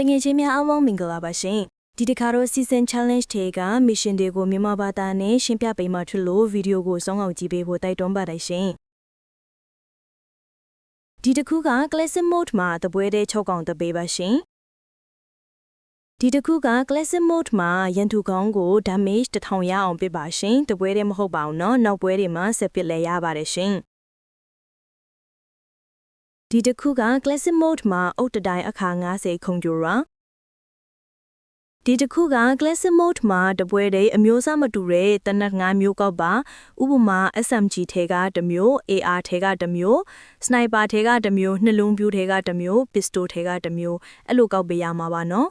တငယ်ချင်းများအားလုံးမင်္ဂလာပါရှင်ဒီတစ်ခါတော့ season challenge တွေက mission တွေကိုမြန်မာဘာသာနဲ့ရှင်းပြပေးမှဖြစ်လို့ဗီဒီယိုကိုစောင့်အောင်ကြည့်ပေးဖို့တိုက်တွန်းပါတယ်ရှင်ဒီတစ်ခုက classic mode မှာတပွဲတဲ့6កောင်တပေးပါရှင်ဒီတစ်ခုက classic mode မှာရန်သူကောင်းကို damage 1000ရအောင်ပစ်ပါရှင်တပွဲတဲ့မဟုတ်ပါဘူးเนาะနောက်ပွဲတွေမှာဆက်ပစ်လဲရပါတယ်ရှင် ဒီတစ်ခုက classic mode မှာအုတ်တတိုင်းအခါ90ခုံကြိုရာဒီတစ်ခုက classic mode မှာတပွဲတည်းအမျိုးအစားမတူတဲ့တနတ်၅မျိုးကောက်ပါဥပမာ SMG ထဲကတစ်မျိုး AR ထဲကတစ်မျိုး sniper ထဲကတစ်မျိုးနှလုံးပြူးထဲကတစ်မျိုး pistol ထဲကတစ်မျိုးအဲ့လိုကောက်ပေးရမှာပါနော်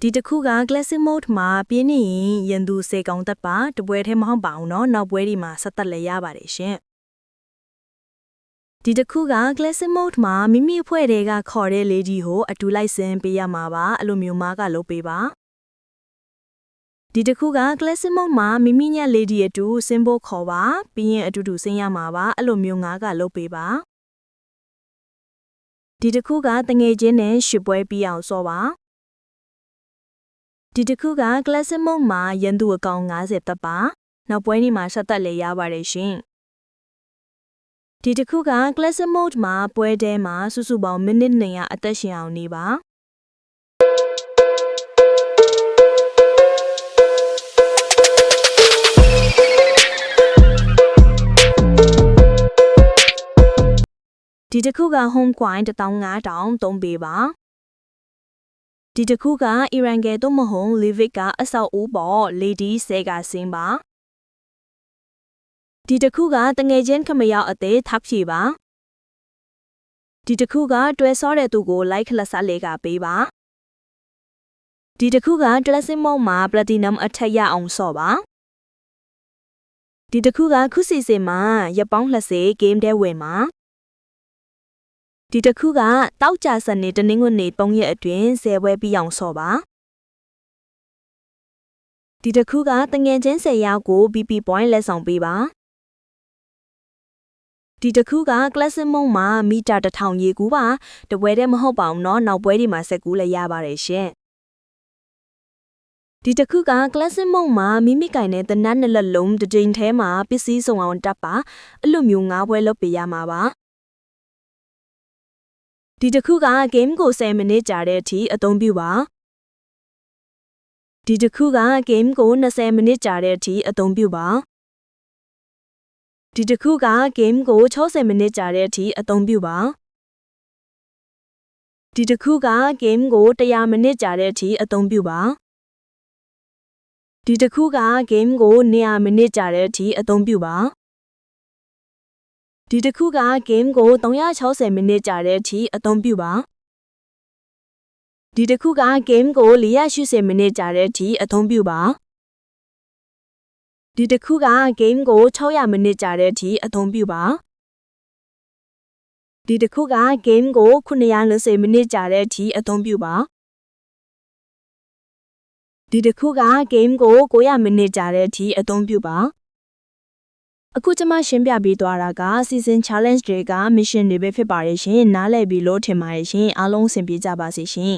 ဒီတစ်ခုက classic mode မှာပြင်းနေရင်ရန်သူစေကောင်တက်ပါတပွဲထဲမဟုတ်ပါဘူးเนาะနောက်ပွဲဒီမှာဆက်သက်လဲရပါတယ်ရှင် ဒီတစ်ခုက classic mode မှာမိမိအဖွဲ့တွေကခေါ်တဲ့ lady ကိုအတူလိုက်စင်ပေးရမှာပါအဲ့လိုမျိုးမားကလုပ်ပေးပါဒီတစ်ခုက classic mode မှာမိမိည lady အတူ symbol ခေါ်ပါပြီးရင်အတူတူဆင်းရမှာပါအဲ့လိုမျိုးငါးကလုပ်ပေးပါဒီတစ်ခုကတငယ်ချင်းနဲ့ရှစ်ပွဲပြီးအောင်စောပါဒီတစ်ခုက classic mode မှာရန်သူအကောင်90တက်ပါနောက်ပွဲนี้မှာဆက်သက်လေရပါတယ်ရှင် ဒီတစ်ခုက classic mode မှာပွဲတဲမှာစုစုပေါင်းမိနစ်200အသက်ရှင်အောင်နေပါဒီတစ်ခုက home coin 15000သုံးပေးပါဒီတစ်ခုက Iran ကဲတော့မဟုတ် Livic ကအဆောက်အဦပေါ် Lady ဆဲကဆင်းပါ ဒီတစ်ခုကတငယ်ချင်းခမရောက်အသေးထပ်ဖြေပါဒီတစ်ခုကတွဲစောတဲ့သူကို like လက်စားလေးကပေးပါဒီတစ်ခုက dressing mode မှာ platinum အထက်ရအောင်ဆော့ပါဒီတစ်ခုကခုစီစင်မှာရပောင်း20 game တဲဝင်မှာဒီတစ်ခုကတောက်ကြစနေတနင်္ဂနွေနေ့3ရက်အတွင်း10ပွဲပြီးအောင်ဆော့ပါဒီတစ်ခုကတငယ်ချင်း10ယောက်ကို BP point လက်ဆောင်ပေးပါ ဒီတစ်ခုက classic mode မှာမီတာ1000ရေကူးပါတပွဲတည်းမဟုတ်ပါဘူးเนาะနောက်ပွဲဒီမှာဆက်ကူးလည်းရပါတယ်ရှင်ဒီတစ်ခုက classic mode မှာမိမိကင်တဲ့တနတ်နှစ်လက်လုံးတစ်ကြိမ်ထဲမှာပစ္စည်းစုံအောင်တပ်ပါအဲ့လိုမျိုးငါးပွဲလုပ်ပေးရမှာပါဒီတစ်ခုက game ကို10မိနစ်ကြာတဲ့အထိအသုံးပြုပါဒီတစ်ခုက game ကို20မိနစ်ကြာတဲ့အထိအသုံးပြုပါ ဒီတစ်ခုက game ကို60မိနစ်ကြာတဲ့အထိအသုံးပြုပါဒီတစ်ခုက game ကို100မိနစ်ကြာတဲ့အထိအသုံးပြုပါဒီတစ်ခုက game ကို200မိနစ်ကြာတဲ့အထိအသုံးပြုပါဒီတစ်ခုက game ကို360မိနစ်ကြာတဲ့အထိအသုံးပြုပါဒီတစ်ခုက game ကို480မိနစ်ကြာတဲ့အထိအသုံးပြုပါ ဒီတစ်ခုက game ကို600မိနစ်ကြာတဲ့အထိအသုံးပြုပါဒီတစ်ခုက game ကို940မိနစ်ကြာတဲ့အထိအသုံးပြုပါဒီတစ်ခုက game ကို900မိနစ်ကြာတဲ့အထိအသုံးပြုပါအခုကျွန်မရှင်းပြပေးသွားတာက season challenge တွေက mission တွေပဲဖြစ်ပါရဲ့ရှင်နားလည်ပြီလို့ထင်ပါတယ်ရှင်အားလုံးအဆင်ပြေကြပါစေရှင်